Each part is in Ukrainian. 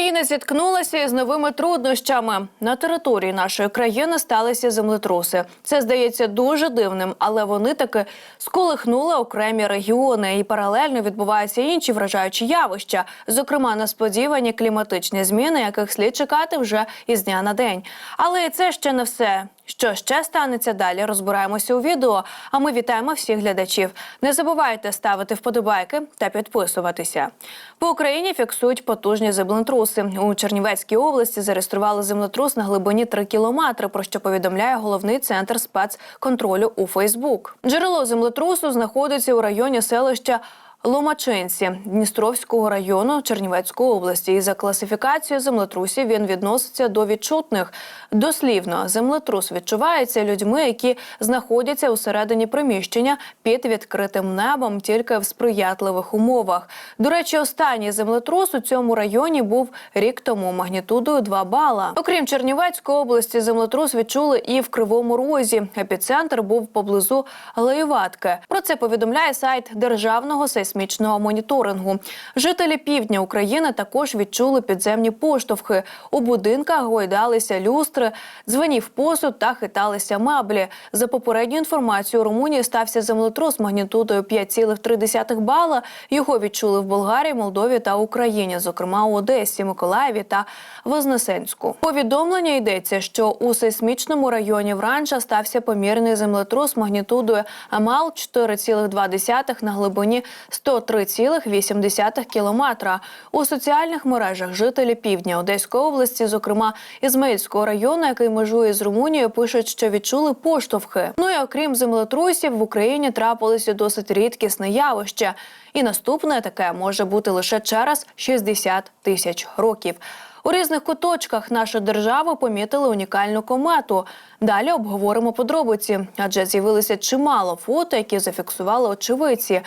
Україна зіткнулася із новими труднощами. На території нашої країни сталися землетруси. Це здається дуже дивним, але вони таки сколихнули окремі регіони. І паралельно відбуваються інші вражаючі явища, зокрема несподівані кліматичні зміни, яких слід чекати вже із дня на день. Але це ще не все. Що ще станеться далі? Розбираємося у відео. А ми вітаємо всіх глядачів. Не забувайте ставити вподобайки та підписуватися. По Україні фіксують потужні землетруси. У Чернівецькій області зареєстрували землетрус на глибині 3 кілометри. Про що повідомляє головний центр спецконтролю у Фейсбук. Джерело землетрусу знаходиться у районі селища. Ломачинці Дністровського району Чернівецької області. І за класифікацією землетрусів він відноситься до відчутних. Дослівно, землетрус відчувається людьми, які знаходяться усередині приміщення під відкритим небом, тільки в сприятливих умовах. До речі, останній землетрус у цьому районі був рік тому магнітудою 2 бала. Окрім Чернівецької області, землетрус відчули і в Кривому Розі. Епіцентр був поблизу Галеєватки. Про це повідомляє сайт державного сейсмічного моніторингу. Жителі півдня України також відчули підземні поштовхи. У будинках гойдалися люстри, дзвенів посуд та хиталися меблі. За попередньою інформацією, у Румунії стався землетрус магнітудою 5,3 бала. Його відчули в Болгарії, Молдові та Україні, зокрема у Одесі, Миколаєві та Вознесенську. Повідомлення йдеться, що у сейсмічному районі Вранча стався помірний землетрус магнітудою Амал 4,2 на глибині 103,8 кілометра. У соціальних мережах жителі півдня Одеської області, зокрема Ізмаїльського району, який межує з Румунією, пишуть, що відчули поштовхи. Ну і окрім землетрусів, в Україні трапилися досить рідкісне явище. І наступне таке може бути лише через 60 тисяч років. У різних куточках нашої держави помітили унікальну комету. Далі обговоримо подробиці, адже з'явилися чимало фото, які зафіксували очевидці.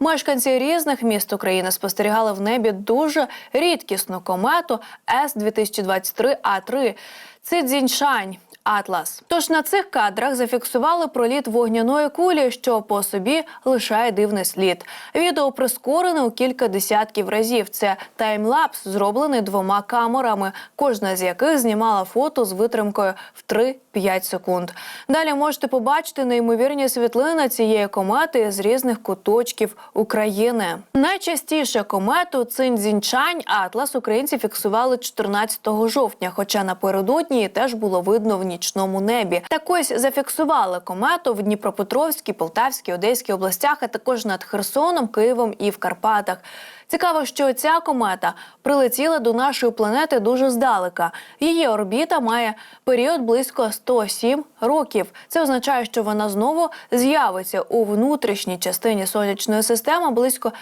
Мешканці різних міст України спостерігали в небі дуже рідкісну комету С 2023 А 3 Цидзіньшань. Атлас. Тож на цих кадрах зафіксували проліт вогняної кулі, що по собі лишає дивний слід. Відео прискорене у кілька десятків разів. Це таймлапс, зроблений двома камерами, кожна з яких знімала фото з витримкою в 3-5 секунд. Далі можете побачити неймовірні світлини цієї комети з різних куточків України. Найчастіше комету Цинь-Дзінчань Атлас українці фіксували 14 жовтня, хоча напередодні теж було видно в нічному небі. Так ось зафіксували комету в Дніпропетровській, Полтавській, Одеській областях, а також над Херсоном, Києвом і в Карпатах. Цікаво, що ця комета прилетіла до нашої планети дуже здалека. Її орбіта має період близько 107 років. Це означає, що вона знову з'явиться у внутрішній частині сонячної системи близько.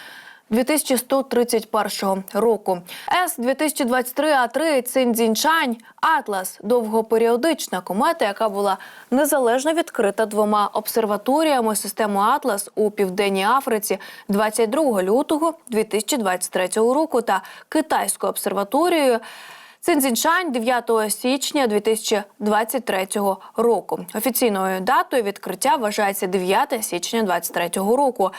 2131 року С 2023 А 3 Цинцзінчань Атлас довгоперіодична комета, яка була незалежно відкрита двома обсерваторіями системи Атлас у південній Африці 22 лютого 2023 року та китайською обсерваторією. Цинцзінчань 9 січня 2023 року. Офіційною датою відкриття вважається 9 січня 2023 року.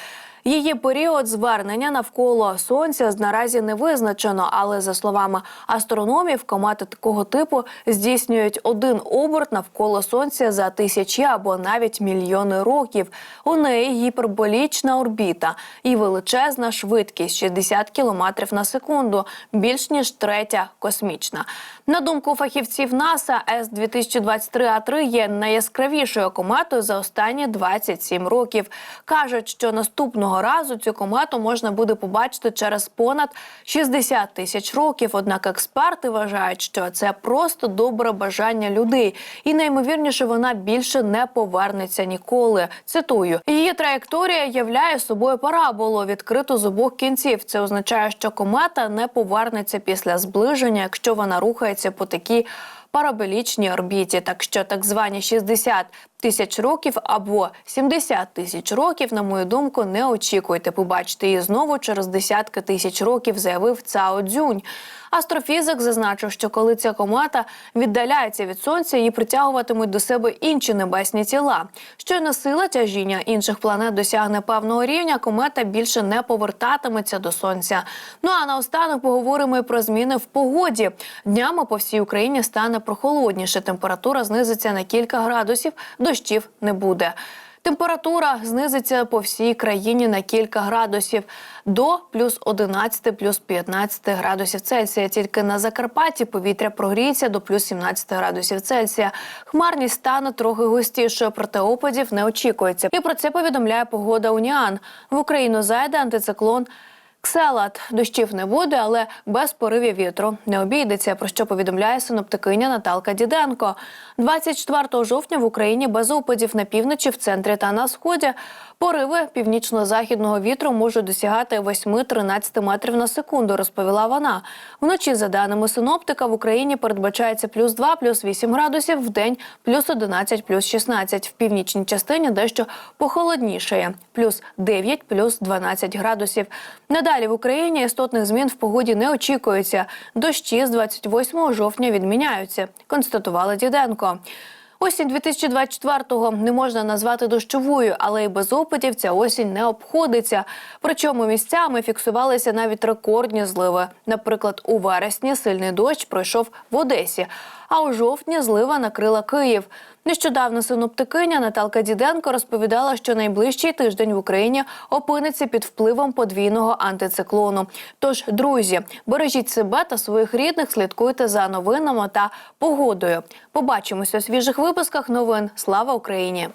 Її період звернення навколо сонця наразі не визначено, але за словами астрономів, комети такого типу здійснюють один оберт навколо сонця за тисячі або навіть мільйони років. У неї гіперболічна орбіта і величезна швидкість 60 км на секунду, більш ніж третя космічна. На думку фахівців НАСА, С 2023 А 3 є найяскравішою кометою за останні 27 років. кажуть, що наступного разу цю комету можна буде побачити через понад 60 тисяч років. Однак експерти вважають, що це просто добре бажання людей, і наймовірніше вона більше не повернеться ніколи. Цитую, її траєкторія являє собою параболу, відкриту з обох кінців. Це означає, що комета не повернеться після зближення, якщо вона рухається по такій параболічній орбіті. Так що так звані 60 тисяч років або 70 тисяч років, на мою думку, не очікуйте побачити її знову через десятки тисяч років, заявив Цао Дзюнь. Астрофізик зазначив, що коли ця комета віддаляється від сонця, її притягуватимуть до себе інші небесні тіла. Щойно сила тяжіння інших планет досягне певного рівня, комета більше не повертатиметься до сонця. Ну а наостанок поговоримо і про зміни в погоді. Днями по всій Україні стане прохолодніше. Температура знизиться на кілька градусів, дощів не буде. Температура знизиться по всій країні на кілька градусів до плюс 11, плюс 15 градусів Цельсія. Тільки на Закарпатті повітря прогріється до плюс 17 градусів Цельсія. Хмарність стане трохи густішою, проте опадів не очікується. І про це повідомляє погода Уніан. В Україну зайде антициклон. Кселат дощів не буде, але без поривів вітру не обійдеться. Про що повідомляє синоптикиня Наталка Діденко. 24 жовтня в Україні без опадів на півночі, в центрі та на сході. Пориви північно-західного вітру можуть досягати 8-13 метрів на секунду. Розповіла вона. Вночі, за даними синоптика, в Україні передбачається плюс 2, плюс 8 градусів, в день плюс 11, плюс 16. В північній частині дещо похолоднішає – плюс 9, плюс 12 градусів. Надалі в Україні істотних змін в погоді не очікується. Дощі з 28 жовтня відміняються, констатувала Діденко. Осінь 2024-го не можна назвати дощовою, але й без опитів ця осінь не обходиться. Причому місцями фіксувалися навіть рекордні зливи. Наприклад, у вересні сильний дощ пройшов в Одесі, а у жовтні злива накрила Київ. Нещодавно синоптикиня Наталка Діденко розповідала, що найближчий тиждень в Україні опиниться під впливом подвійного антициклону. Тож, друзі, бережіть себе та своїх рідних, слідкуйте за новинами та погодою. Побачимося у свіжих випусках новин. Слава Україні!